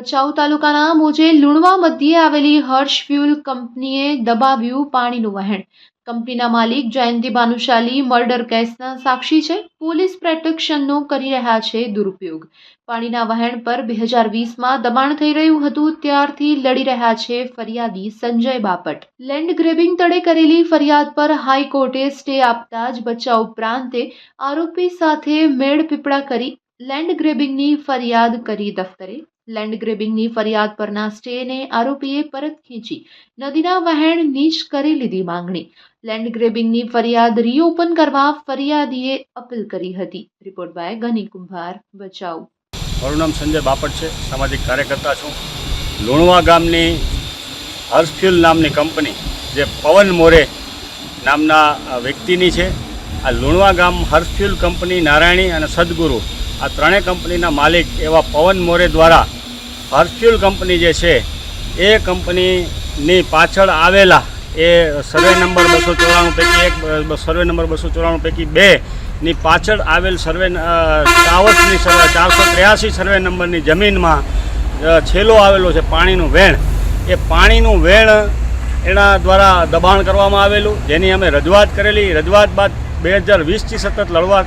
ભચાઉ તાલુકાના મોજે લુણવા મધ્યે આવેલી હર્ષ ફ્યુલ કંપનીએ દબાવ્યું પાણીનું વહેણ. કંપનીના માલિક જયંતિ ભાનુશાલી મર્ડર કેસના સાક્ષી છે. પોલીસ પ્રોટેક્શનનો કરી રહ્યા છે દુરુપયોગ. પાણીના વહેણ પર બે હજાર વીસમાં દબાણ થઈ રહ્યું હતું, ત્યારથી લડી રહ્યા છે ફરિયાદી સંજય બાપટ. લેન્ડ ગ્રેબિંગ તળે કરેલી ફરિયાદ પર હાઈકોર્ટે સ્ટે આપતા જ બચ્ચા ઉપરાંતે આરોપી સાથે મેળ પીપળા કરી લેન્ડ ગ્રેબિંગની ફરિયાદ કરી દફતરે. લેન્ડ ગ્રેબિંગની ફરિયાદ પરના સ્ટેને આરોપીએ પરત ખેંચી. નદીના વહેણ નીચ કરી લીધી માંગણી. લેન્ડ ગ્રેબિંગની ફરિયાદ રીઓપન કરવા ફરિયાદીએ અપીલ કરી હતી. રિપોર્ટ બાય ગની કુંભાર બચાવ મારું નામ સંજય બાપટ છે. સામાજિક કાર્યકર્તા છું. લુણવા ગામની હર્ષફ્યુલ નામની કંપની, જે પવન મોરે નામના વ્યક્તિની છે, આ લુણવા ગામ હર્ષફ્યુલ કંપની નારાયણી અને સદગુરુ આ ત્રણેય કંપનીના માલિક એવા પવન મોરે દ્વારા હર્ષફ્યુલ કંપની જે છે, એ કંપનીની પાછળ આવેલા એ સર્વે નંબર બસો ચોરાણું પૈકી એક સર્વે નંબર બસો ચોરાણું પૈકી બે ની પાછળ આવેલ સર્વે ટાવર્સની સર્વે, ચારસો ત્ર્યાસી સર્વે નંબરની જમીનમાં છેલ્લો આવેલો છે પાણીનું વેણ. એ પાણીનું વેણ એના દ્વારા દબાણ કરવામાં આવેલું, જેની અમે રજૂઆત કરેલી. રજૂઆત બાદ બે હજાર વીસથી સતત લડવા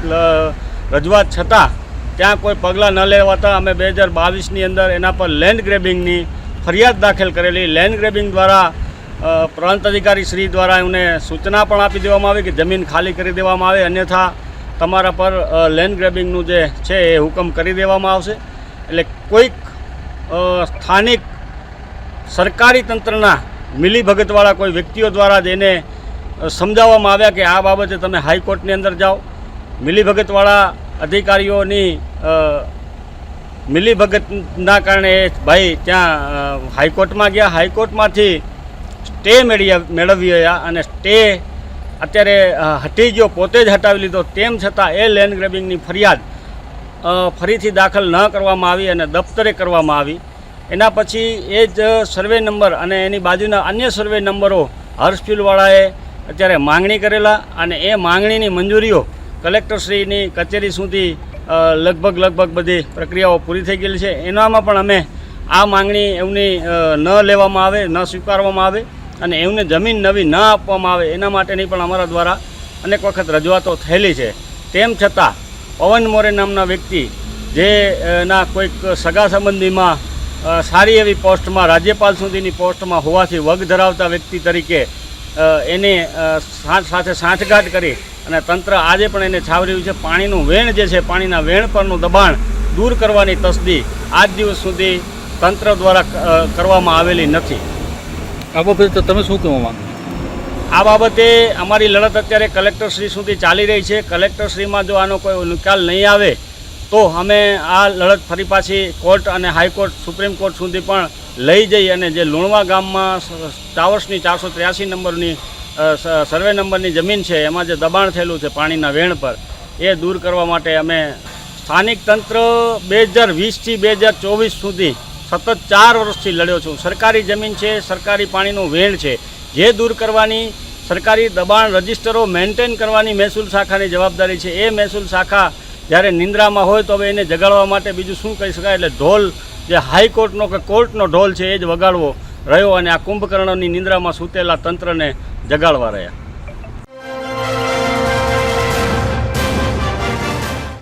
રજૂઆત છતાં ત્યાં કોઈ પગલાં ન લેવાતા અમે બે હજાર બાવીસની અંદર એના પર લેન્ડ ગ્રેબિંગની ફરિયાદ દાખલ કરેલી. લેન્ડ ગ્રેબિંગ દ્વારા પ્રાંત અધિકારી શ્રી દ્વારા એમને સૂચના પણ આપી દેવામાં આવી કે જમીન ખાલી કરી દેવામાં આવે. અન્યથા તમારા પર લેન્ડ ગ્રેબિંગનું જે છે એ હુકમ કરી દેવામાં આવશે. એટલે કોઈક સ્થાનિક સરકારી તંત્રના મિલીભગતવાળા કોઈ વ્યક્તિઓ દ્વારા જ એને સમજાવવામાં આવ્યા કે આ બાબતે તમે હાઈકોર્ટની અંદર જાઓ. મિલીભગતવાળા અધિકારીઓની મિલીભગતના કારણે એ ભાઈ ત્યાં હાઈકોર્ટમાં ગયા. હાઈકોર્ટમાંથી સ્ટે મેળવી મેળવ્યા અને સ્ટે અત્યારે હટી ગયો, પોતે જ હટાવી લીધો. તેમ છતાં એ લેન્ડ ગ્રેબિંગની ફરિયાદ ફરીથી દાખલ ન કરવામાં આવી અને દફતરે કરવામાં આવી. એના પછી એ જ સર્વે નંબર અને એની બાજુના અન્ય સર્વે નંબરો હર્ષફિલવાળાએ અત્યારે માંગણી કરેલા અને એ માંગણીની મંજૂરીઓ કલેક્ટરશ્રીની કચેરી સુધી લગભગ લગભગ બધી પ્રક્રિયાઓ પૂરી થઈ ગયેલી છે. એનામાં પણ અમે આ માંગણી એમની ન લેવામાં આવે, ન સ્વીકારવામાં આવે અને એમને જમીન નવી ન આપવામાં આવે એના માટેની પણ અમારા દ્વારા અનેક વખત રજૂઆતો થયેલી છે. તેમ છતાં, પવન મોરે નામના વ્યક્તિ જે ના કોઈક સગા સંબંધીમાં સારી એવી પોસ્ટમાં, રાજ્યપાલ સુધીની પોસ્ટમાં હોવાથી વગ ધરાવતા વ્યક્તિ તરીકે એને સાથે સાંઠગાંઠ કરી અને તંત્ર આજે પણ એને છાવર્યું છે. પાણીનું વેણ જે છે પાણીના વેણ પરનું દબાણ દૂર કરવાની તસદી આજ દિવસ સુધી તંત્ર દ્વારા કરવામાં આવેલી નથી. આ બાબતે તમે શું કહેવા માંગો? આ બાબતે અમારી લડત અત્યારે કલેક્ટરશ્રી સુધી ચાલી રહી છે. કલેક્ટરશ્રીમાં જો આનો કોઈ નિકાલ નહીં આવે તો અમે આ લડત ફરી પાછી કોર્ટ અને હાઈકોર્ટ, સુપ્રીમ કોર્ટ સુધી પણ લઈ જઈ અને જે લુણવા ગામમાં ટાવર્સની ચારસો ત્ર્યાસી નંબરની સર્વે નંબરની જમીન છે, એમાં જે દબાણ થયેલું છે પાણીના વેણ પર, એ દૂર કરવા માટે અમે સ્થાનિક તંત્ર બે હજાર વીસથી બે હજાર ચોવીસ સુધી સતત ચાર વર્ષથી લડ્યો છું. સરકારી જમીન છે, સરકારી પાણીનું વેણ છે. જે દૂર કરવાની સરકારી દબાણ રજિસ્ટરો મેન્ટેન કરવાની મહેસૂલ શાખાની જવાબદારી છે. એ મહેસૂલ શાખા જ્યારે નિંદ્રામાં હોય તો હવે એને જગાડવા માટે બીજું શું કહી શકાય? એટલે ઢોલ, જે હાઈકોર્ટનો કે કોર્ટનો ઢોલ છે, એ જ વગાડવો રહ્યો અને આ કુંભકર્ણની નિંદ્રામાં સૂતેલા તંત્રને જગાડવા રહ્યા.